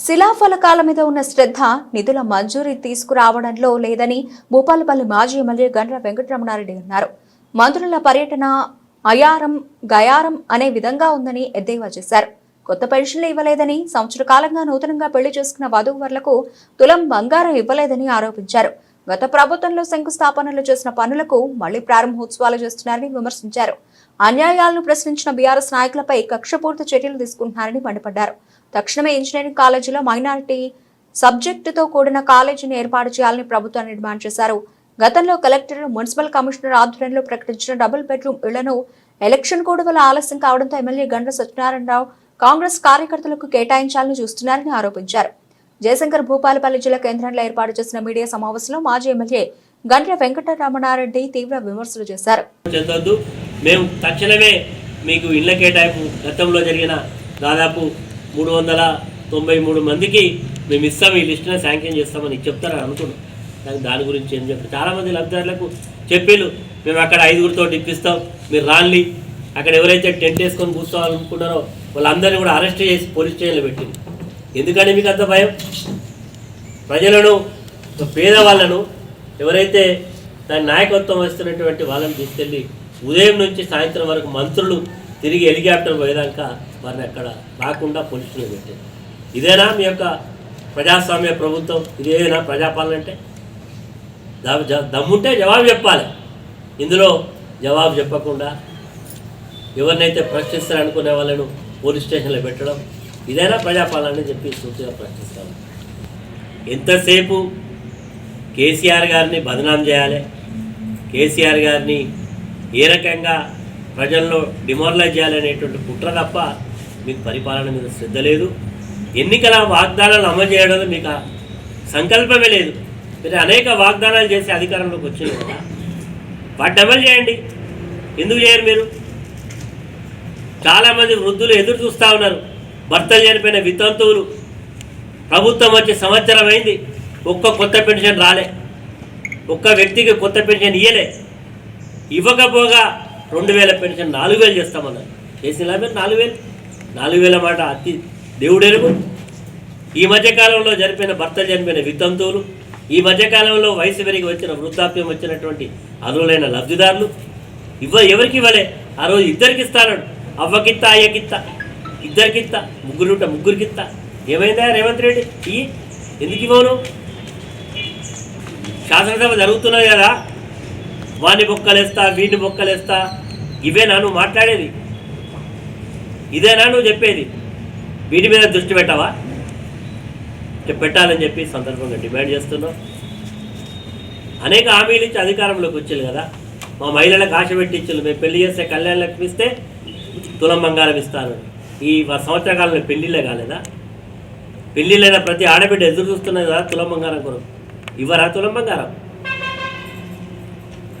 శిలాఫలకాల మీద ఉన్న శ్రద్ధ నిధుల మంజూరీ తీసుకురావడంలో లేదని భూపాలపల్లి మాజీ ఎమ్మెల్యే గండ్ర వెంకటరమణారెడ్డి అన్నారు. మంత్రుల పర్యటన అయారం గయారం అనే విధంగా ఉందని ఎద్దేవా చేశారు. కొత్త పెన్షన్లు ఇవ్వలేదని సంవత్సర కాలంగా నూతనంగా పెళ్ళి చేసుకున్న వధూవరులకు తులం బంగారం ఇవ్వలేదని ఆరోపించారు. గత ప్రభుత్వంలో శంకుస్థాపనలు చేసిన పనులకు మళ్ళీ ప్రారంభోత్సవాలు చేస్తున్నారని విమర్శించారు. అన్యాయాలను ప్రశ్నించిన బీఆర్ఎస్ నాయకులపై కక్షపూర్తి చర్యలు తీసుకుంటున్నారని మండిపడ్డారు. తక్షణమే ఇంజనీరింగ్ కాలేజీలో మైనారిటీ సబ్జెక్టుతో కూడిన కాలేజీని ఏర్పాటు చేయాలని ప్రభుత్వాన్ని డిమాండ్ చేశారు. గతంలో కలెక్టర్ మున్సిపల్ కమిషనర్ ఆధ్వర్యంలో ప్రకటించిన డబుల్ బెడ్రూమ్ ఇళ్ళను ఎలక్షన్ కోడ్ వల్ల ఆలస్యం కావడంతో ఎమ్మెల్యే గండ్ర సత్యనారాయణరావు కాంగ్రెస్ కార్యకర్తలకు కేటాయించాలని చూస్తున్నారని ఆరోపించారు. జయశంకర్ భూపాలపల్లి జిల్లా కేంద్రంలో ఏర్పాటు చేసిన మీడియా సమావేశంలో మాజీ ఎమ్మెల్యే గండ్ర వెంకటరమణారెడ్డి తీవ్ర విమర్శలు చేశారు. మేము తక్షణమే మీకు ఇళ్ళ కేటాయింపు గతంలో జరిగిన దాదాపు మూడు వందల తొంభై మూడు మందికి మేము ఇస్తాం ఈ లిస్టుని శాంక్షన్ చేస్తామని చెప్తారని అనుకున్నాం. కానీ దాని గురించి ఏం చెప్పారు చాలామంది లబ్ధిదారులకు చెప్పిళ్ళు మేము అక్కడ ఐదుగురితో ఇప్పిస్తాం మీరు రాన్లీ అక్కడ ఎవరైతే టెంట్ వేసుకొని కూర్చోవాలనుకున్నారో వాళ్ళందరినీ కూడా అరెస్ట్ చేసి పోలీస్ స్టేషన్లో పెట్టింది. ఎందుకని మీకు అంత భయం? ప్రజలను పేదవాళ్ళను ఎవరైతే దాని నాయకత్వం వస్తున్నటువంటి వాళ్ళని తీసుకెళ్ళి ఉదయం నుంచి సాయంత్రం వరకు మంత్రులు తిరిగి హెలికాప్టర్ పోయేదాకా వారిని అక్కడ రాకుండా పోలీసులు పెట్టారు. ఇదేనా మీ యొక్క ప్రజాస్వామ్య ప్రభుత్వం? ఇదేనా ప్రజాపాలన అంటే? దమ్ముంటే జవాబు చెప్పాలి. ఇందులో జవాబు చెప్పకుండా ఎవరినైతే ప్రశ్నిస్తారనుకునే వాళ్ళను పోలీస్ స్టేషన్లో పెట్టడం ఇదైనా ప్రజాపాలన అని చెప్పి సూటిగా ప్రశ్నిస్తాను ఎంతసేపు కేసీఆర్ గారిని బదనాం చేయాలి? కేసీఆర్ గారిని ఏ రకంగా ప్రజల్లో డిమోరలైజ్ చేయాలనేటువంటి కుట్ర తప్ప మీకు పరిపాలన మీద శ్రద్ధ లేదు. ఎన్నికల వాగ్దానాలు అమలు చేయడంలో మీకు సంకల్పమే లేదు. మీరు అనేక వాగ్దానాలు చేసి అధికారంలోకి వచ్చింది కదా. వాటిని అమలు చేయండి. ఎందుకు చేయరు మీరు? చాలామంది వృద్ధులు ఎదురు చూస్తూ ఉన్నారు. భర్తలు చనిపోయిన వితంతువులు. ప్రభుత్వం వచ్చే సంవత్సరం అయింది. ఒక్క కొత్త పెన్షన్ రాలే. ఒక్క వ్యక్తికి కొత్త పెన్షన్ ఇయ్యలే. ఇవ్వకపోగా రెండు వేల పెన్షన్ నాలుగు వేలు చేస్తామన్నారు. చేసిన మీరు నాలుగు వేలు? నాలుగు వేల మాట అతి దేవుడెరుగు. ఈ మధ్యకాలంలో జరిపిన భర్తలు చనిపోయిన వితంతువులు ఈ మధ్యకాలంలో వయసు పెరిగి వచ్చిన వృద్ధాప్యం వచ్చినటువంటి అర్హులైన లబ్ధిదారులు ఇవ్వ ఎవరికి ఇవ్వలే? ఆ రోజు ఇద్దరికి ఇస్తానడు. అవ్వకిత్త అయ్యకిత్త ఇద్దరికిత్త ముగ్గురు ముగ్గురికిత్త. ఏమైందా రేవంత్ రెడ్డి? ఇయ్యి ఎందుకు ఇవ్వను? శాసనసభ జరుగుతున్నది కదా. వాడిని బొక్కలేస్తా వీడిని బొక్కలేస్తా. ఇవే నన్ను మాట్లాడేది. ఇదేనా నువ్వు చెప్పేది? వీటి మీద దృష్టి పెట్టవా? పెట్టాలని చెప్పి సందర్భంగా డిమాండ్ చేస్తున్నావు. అనేక హామీలు ఇచ్చి అధికారంలోకి వచ్చారు కదా. మా మహిళలకు ఆశ పెట్టి మేము పెళ్ళి చేస్తే కళ్యాణ లక్ష్మి ఇస్తే తులం బంగారం ఇస్తాను ఈ సంవత్సర కాలంలో పెళ్ళిళ్ళే కాలేదా? పెళ్ళిళ్ళైన ప్రతి ఆడబిడ్డ ఎదురు చూస్తున్నది కదా తులం బంగారం కొరకు. ఇవ్వరా తులం బంగారం?